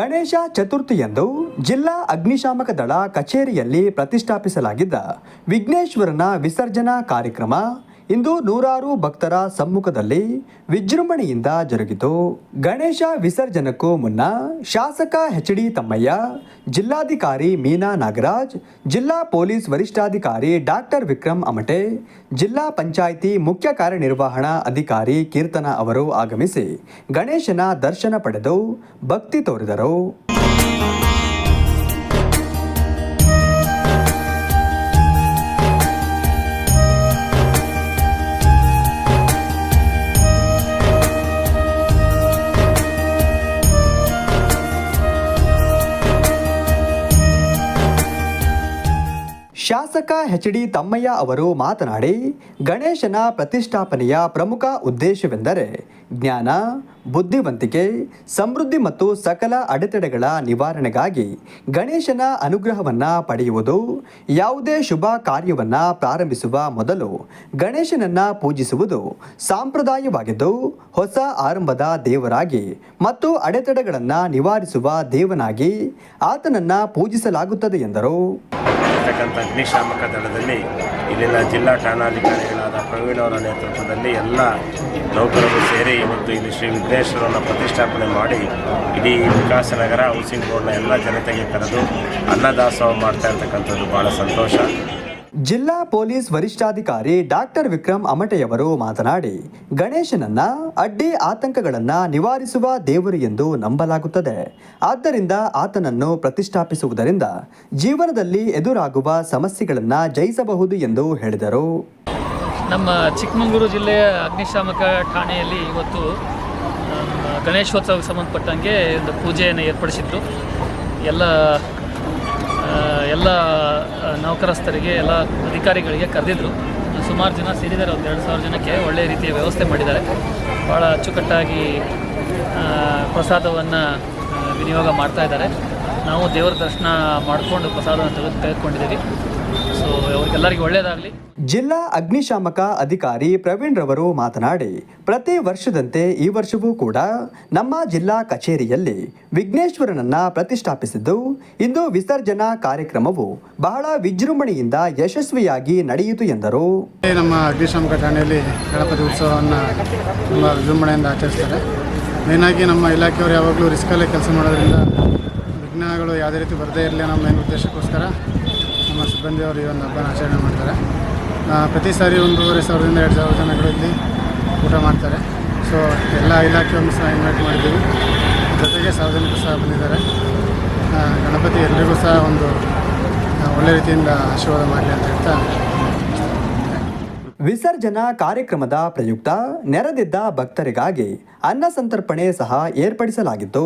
ಗಣೇಶ ಚತುರ್ಥಿಯಂದು ಜಿಲ್ಲಾ ಅಗ್ನಿಶಾಮಕ ದಳ ಕಚೇರಿಯಲ್ಲಿ ಪ್ರತಿಷ್ಠಾಪಿಸಲಾಗಿದ್ದ ವಿಘ್ನೇಶ್ವರನ ವಿಸರ್ಜನಾ ಕಾರ್ಯಕ್ರಮ ಇಂದು ನೂರಾರು ಭಕ್ತರ ಸಮ್ಮುಖದಲ್ಲಿ ವಿಜೃಂಭಣೆಯಿಂದ ಜರುಗಿತು. ಗಣೇಶ ವಿಸರ್ಜನಕ್ಕೂ ಮುನ್ನ ಶಾಸಕ ಎಚ್ ಡಿ ತಮ್ಮಯ್ಯ, ಜಿಲ್ಲಾಧಿಕಾರಿ ಮೀನಾ ನಾಗರಾಜ್, ಜಿಲ್ಲಾ ಪೊಲೀಸ್ ವರಿಷ್ಠಾಧಿಕಾರಿ ಡಾಕ್ಟರ್ ವಿಕ್ರಮ್ ಅಮಟೆ, ಜಿಲ್ಲಾ ಪಂಚಾಯಿತಿ ಮುಖ್ಯ ಕಾರ್ಯನಿರ್ವಹಣಾ ಅಧಿಕಾರಿ ಕೀರ್ತನ ಅವರು ಆಗಮಿಸಿ ಗಣೇಶನ ದರ್ಶನ ಪಡೆದು ಭಕ್ತಿ ತೋರಿದರು. ಶಾಸಕ ಎಚ್ ಡಿ ತಮ್ಮಯ್ಯ ಅವರು ಮಾತನಾಡಿ, ಗಣೇಶನ ಪ್ರತಿಷ್ಠಾಪನೆಯ ಪ್ರಮುಖ ಉದ್ದೇಶವೆಂದರೆ ಜ್ಞಾನ, ಬುದ್ಧಿವಂತಿಕೆ, ಸಮೃದ್ಧಿ ಮತ್ತು ಸಕಲ ಅಡೆತಡೆಗಳ ನಿವಾರಣೆಗಾಗಿ ಗಣೇಶನ ಅನುಗ್ರಹವನ್ನು ಪಡೆಯುವುದು, ಯಾವುದೇ ಶುಭ ಕಾರ್ಯವನ್ನು ಪ್ರಾರಂಭಿಸುವ ಮೊದಲು ಗಣೇಶನನ್ನು ಪೂಜಿಸುವುದು ಸಾಂಪ್ರದಾಯವಾಗಿದ್ದು, ಹೊಸ ಆರಂಭದ ದೇವರಾಗಿ ಮತ್ತು ಅಡೆತಡೆಗಳನ್ನು ನಿವಾರಿಸುವ ದೇವನಾಗಿ ಆತನನ್ನು ಪೂಜಿಸಲಾಗುತ್ತದೆ ಎಂದರು. ಇರ್ತಕ್ಕಂಥ ಅಗ್ನಿಶಾಮಕ ದಳದಲ್ಲಿ ಇಲ್ಲಿನ ಜಿಲ್ಲಾ ಠಾಣಾಧಿಕಾರಿಗಳಾದ ಪ್ರವೀಣ್ ಅವರ ನೇತೃತ್ವದಲ್ಲಿ ಎಲ್ಲ ನೌಕರರು ಸೇರಿ ಇವತ್ತು ಇಲ್ಲಿ ಶ್ರೀ ವಿಘ್ನೇಶ್ವರನ ಪ್ರತಿಷ್ಠಾಪನೆ ಮಾಡಿ ಇಡೀ ವಿಕಾಸನಗರ ಹೌಸಿಂಗ್ ಬೋರ್ಡ್ನ ಎಲ್ಲ ಜನತೆಗೆ ಕರೆದು ಅನ್ನದಾಸೋಹ ಮಾಡ್ತಾ ಇರ್ತಕ್ಕಂಥದ್ದು ಭಾಳ ಸಂತೋಷ. ಜಿಲ್ಲಾ ಪೊಲೀಸ್ ವರಿಷ್ಠಾಧಿಕಾರಿ ಡಾಕ್ಟರ್ ವಿಕ್ರಮ್ ಅಮಟೆಯವರು ಮಾತನಾಡಿ, ಗಣೇಶನನ್ನ ಅಡ್ಡಿ ಆತಂಕಗಳನ್ನು ನಿವಾರಿಸುವ ದೇವರು ಎಂದು ನಂಬಲಾಗುತ್ತದೆ. ಆದ್ದರಿಂದ ಆತನನ್ನು ಪ್ರತಿಷ್ಠಾಪಿಸುವುದರಿಂದ ಜೀವನದಲ್ಲಿ ಎದುರಾಗುವ ಸಮಸ್ಯೆಗಳನ್ನು ಜಯಿಸಬಹುದು ಎಂದು ಹೇಳಿದರು. ನಮ್ಮ ಚಿಕ್ಕಮಗಳೂರು ಜಿಲ್ಲೆಯ ಅಗ್ನಿಶಾಮಕ ಠಾಣೆಯಲ್ಲಿ ಇವತ್ತು ಗಣೇಶೋತ್ಸವಕ್ಕೆ ಸಂಬಂಧಪಟ್ಟಂಗೆ ಒಂದು ಪೂಜೆಯನ್ನು ಏರ್ಪಡಿಸಿದ್ರು. ಎಲ್ಲ ಎಲ್ಲ ನೌಕರಸ್ಥರಿಗೆ, ಎಲ್ಲ ಅಧಿಕಾರಿಗಳಿಗೆ ಕರೆದಿದ್ರು. ಸುಮಾರು ಜನ ಸೇರಿದ್ದಾರೆ, ಒಂದು ಎರಡು ಸಾವಿರ ಜನಕ್ಕೆ ಒಳ್ಳೆಯ ರೀತಿಯ ವ್ಯವಸ್ಥೆ ಮಾಡಿದ್ದಾರೆ. ಭಾಳ ಅಚ್ಚುಕಟ್ಟಾಗಿ ಪ್ರಸಾದವನ್ನು ವಿನಿಯೋಗ ಮಾಡ್ತಾ ಇದ್ದಾರೆ. ನಾವು ದೇವರ ದರ್ಶನ ಮಾಡಿಕೊಂಡು ಪ್ರಸಾದವನ್ನು ತೆಗೆದು ತೆಗೆದುಕೊಂಡಿದ್ದೀವಿ. ಸೊ ಅವ್ರಿಗೆಲ್ಲರಿಗೂ ಒಳ್ಳೆಯದಾಗಲಿ ಜಿಲ್ಲಾ ಅಗ್ನಿಶಾಮಕ ಅಧಿಕಾರಿ ಪ್ರವೀಣ್ ರವರು ಮಾತನಾಡಿ, ಪ್ರತಿ ವರ್ಷದಂತೆ ಈ ವರ್ಷವೂ ಕೂಡ ನಮ್ಮ ಜಿಲ್ಲಾ ಕಚೇರಿಯಲ್ಲಿ ವಿಘ್ನೇಶ್ವರನನ್ನ ಪ್ರತಿಷ್ಠಾಪಿಸಿದ್ದು, ಇಂದು ವಿಸರ್ಜನಾ ಕಾರ್ಯಕ್ರಮವು ಬಹಳ ವಿಜೃಂಭಣೆಯಿಂದ ಯಶಸ್ವಿಯಾಗಿ ನಡೆಯಿತು ಎಂದರು. ನಮ್ಮ ಅಗ್ನಿಶಾಮಕ ಠಾಣೆಯಲ್ಲಿ ಗಣಪತಿ ಉತ್ಸವವನ್ನು ತುಂಬ ವಿಜೃಂಭಣೆಯಿಂದ ಆಚರಿಸ್ತಾರೆ. ಮೇನಾಗಿ ನಮ್ಮ ಇಲಾಖೆಯವರು ಯಾವಾಗಲೂ ರಿಸ್ಕಲ್ಲೇ ಕೆಲಸ ಮಾಡೋದ್ರಿಂದ ವಿಘ್ನಗಳು ಯಾವುದೇ ರೀತಿ ಬರದೇ ಇರಲಿ ನಮ್ಮ ಮೇನ್ ಉದ್ದೇಶಕ್ಕೋಸ್ಕರ ನಮ್ಮ ಸಿಬ್ಬಂದಿಯವರು ಈ ಒಂದು ಹಬ್ಬನ ಆಚರಣೆ ಮಾಡ್ತಾರೆ. ಪ್ರತಿ ಸಾರಿ ಒಂದೂವರೆ ಸಾವಿರದಿಂದ ಎರಡು ಸಾವಿರ ಜನಗಳಲ್ಲಿ ಊಟ ಮಾಡ್ತಾರೆ. ಸೊ ಎಲ್ಲ ಇಲಾಖೆಯನ್ನು ಸಹ ಇನ್ವೈಟ್ ಮಾಡಿದ್ದೀವಿ. ಜೊತೆಗೆ ಸಾರ್ವಜನಿಕರು ಸಹ ಬಂದಿದ್ದಾರೆ. ಗಣಪತಿ ಎಲ್ಲರಿಗೂ ಸಹ ಒಂದು ಒಳ್ಳೆ ರೀತಿಯಿಂದ ಆಶೀರ್ವಾದ ಮಾಡಲಿ ಅಂತ ಹೇಳ್ತಾ ವಿಸರ್ಜನಾ ಕಾರ್ಯಕ್ರಮದ ಪ್ರಯುಕ್ತ ನೆರೆದಿದ್ದ ಭಕ್ತರಿಗಾಗಿ ಅನ್ನ ಸಂತರ್ಪಣೆ ಸಹ ಏರ್ಪಡಿಸಲಾಗಿತ್ತು.